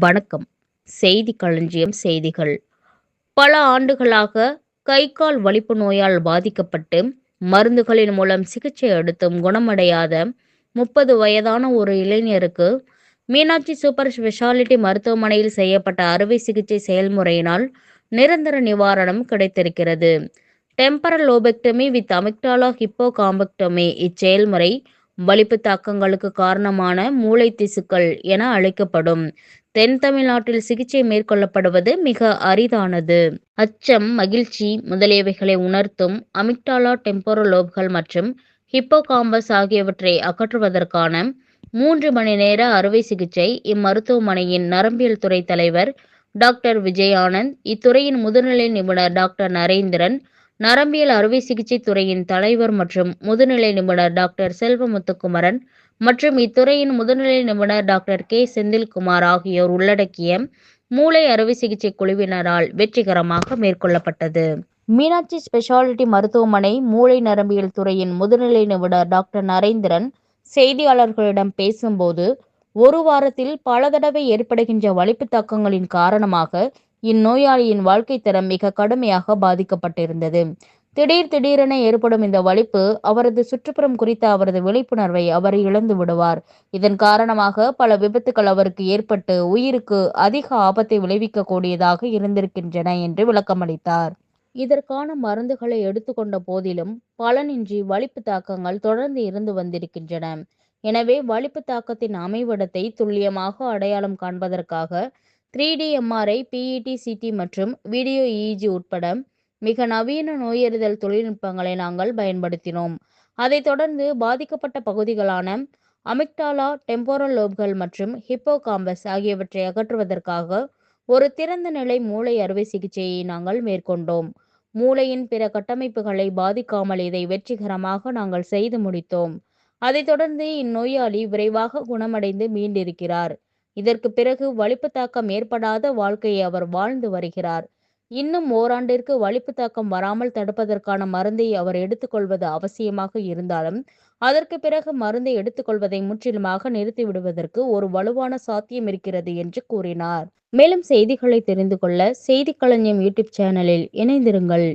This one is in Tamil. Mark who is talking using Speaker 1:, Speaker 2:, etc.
Speaker 1: வணக்கம். செய்தி களஞ்சியம் செய்திகள். பல ஆண்டுகளாக கை கால் வலிப்பு நோயால் பாதிக்கப்பட்டு மருந்துகளின் மூலம் சிகிச்சை எடுத்தும் குணமடையாத முப்பது வயதான ஒரு இளைஞருக்கு மீனாட்சி சூப்பர் ஸ்பெஷாலிட்டி மருத்துவமனையில் செய்யப்பட்ட அறுவை சிகிச்சை செயல்முறையினால் நிரந்தர நிவாரணம் கிடைத்திருக்கிறது. Temporal lobectomy with amygdala hippocampectomy இச்செயல்முறை வலிப்பு தாக்கங்களுக்கு காரணமான மூளை திசுக்கள் என அழைக்கப்படும். தென் தமிழ்நாட்டில் சிகிச்சை மேற்கொள்ளப்படுவது மிக அரிதானது. அச்சம் மகிழ்ச்சி முதலியவைகளை உணர்த்தும் அமிக்டாலா டெம்போரலோப்கள் மற்றும் ஹிப்போகாம்பஸ் ஆகியவற்றை அகற்றுவதற்கான மூன்று மணி நேர அறுவை சிகிச்சை இம்மருத்துவமனையின் நரம்பியல் துறை தலைவர் டாக்டர் விஜயானந்த் இத்துறையின் முதுநிலை நிபுணர் டாக்டர் நரேந்திரன் நரம்பியல் அறுவை சிகிச்சை துறையின் தலைவர் மற்றும் முதுநிலை நிபுணர் டாக்டர் செல்வமுத்துக்குமரன் மற்றும் இத்துறையின் முதுநிலை நிபுணர் டாக்டர் கே. செந்தில்குமார் ஆகியோர் உள்ளடக்கிய மூளை அறுவை சிகிச்சை குழுவினரால் வெற்றிகரமாக மேற்கொள்ளப்பட்டது. மீனாட்சி ஸ்பெஷாலிட்டி மருத்துவமனை மூளை நரம்பியல் துறையின் முதுநிலை நிபுணர் டாக்டர் நரேந்திரன் செய்தியாளர்களிடம் பேசும்போது ஒரு வாரத்தில் பல தடவை ஏற்படுகின்ற வலிப்பு தாக்கங்களின் காரணமாக இந்நோயாளியின் வாழ்க்கை தரம் மிக கடுமையாக பாதிக்கப்பட்டிருந்தது. திடீர் திடீரென ஏற்படும் இந்த வலிப்பு அவரது சுற்றுப்புறம் குறித்த அவரது விழிப்புணர்வை அவர் இழந்து விடுவார். இதன் காரணமாக பல விபத்துகள் அவருக்கு ஏற்பட்டு உயிருக்கு அதிக ஆபத்தை விளைவிக்க கூடியதாக இருந்திருக்கின்றன என்று விளக்கமளித்தார். இதற்கான மருந்துகளை எடுத்துக்கொண்ட போதிலும் பலனின்றி வலிப்பு தாக்கங்கள் தொடர்ந்து இருந்து வந்திருக்கின்றன. எனவே வலிப்பு தாக்கத்தின் அமைவிடத்தை துல்லியமாக அடையாளம் காண்பதற்காக three D MRI PET CT மற்றும் வீடியோ இஇஜி உட்பட மிக நவீன நோயறிதல் தொழில்நுட்பங்களை நாங்கள் பயன்படுத்தினோம். அதைத் தொடர்ந்து பாதிக்கப்பட்ட பகுதிகளான அமிக்டாலா டெம்போரல் லோப்கள் மற்றும் ஹிப்போகாம்பஸ் ஆகியவற்றை அகற்றுவதற்காக ஒரு திறந்த நிலை மூளை அறுவை சிகிச்சையை நாங்கள் மேற்கொண்டோம். மூளையின் பிற கட்டமைப்புகளை பாதிக்காமல் இதை வெற்றிகரமாக நாங்கள் செய்து முடித்தோம். அதைத் தொடர்ந்து இந்நோயாளி விரைவாக குணமடைந்து மீண்டிருக்கிறார். இதற்கு பிறகு வலிப்பு தாக்கம் ஏற்படாத வாழ்க்கையை அவர் வாழ்ந்து வருகிறார். இன்னும் ஓராண்டிற்கு வலிப்பு தாக்கம் வராமல் தடுப்பதற்கான மருந்தை அவர் எடுத்துக்கொள்வது அவசியமாக இருந்தாலும் அதற்கு பிறகு மருந்தை எடுத்துக்கொள்வதை முற்றிலுமாக நிறுத்திவிடுவதற்கு ஒரு வலுவான சாத்தியம் இருக்கிறது என்று கூறினார். மேலும் செய்திகளை தெரிந்து கொள்ள செய்தி களஞ்சியம் யூடியூப் சேனலில் இணைந்திருங்கள்.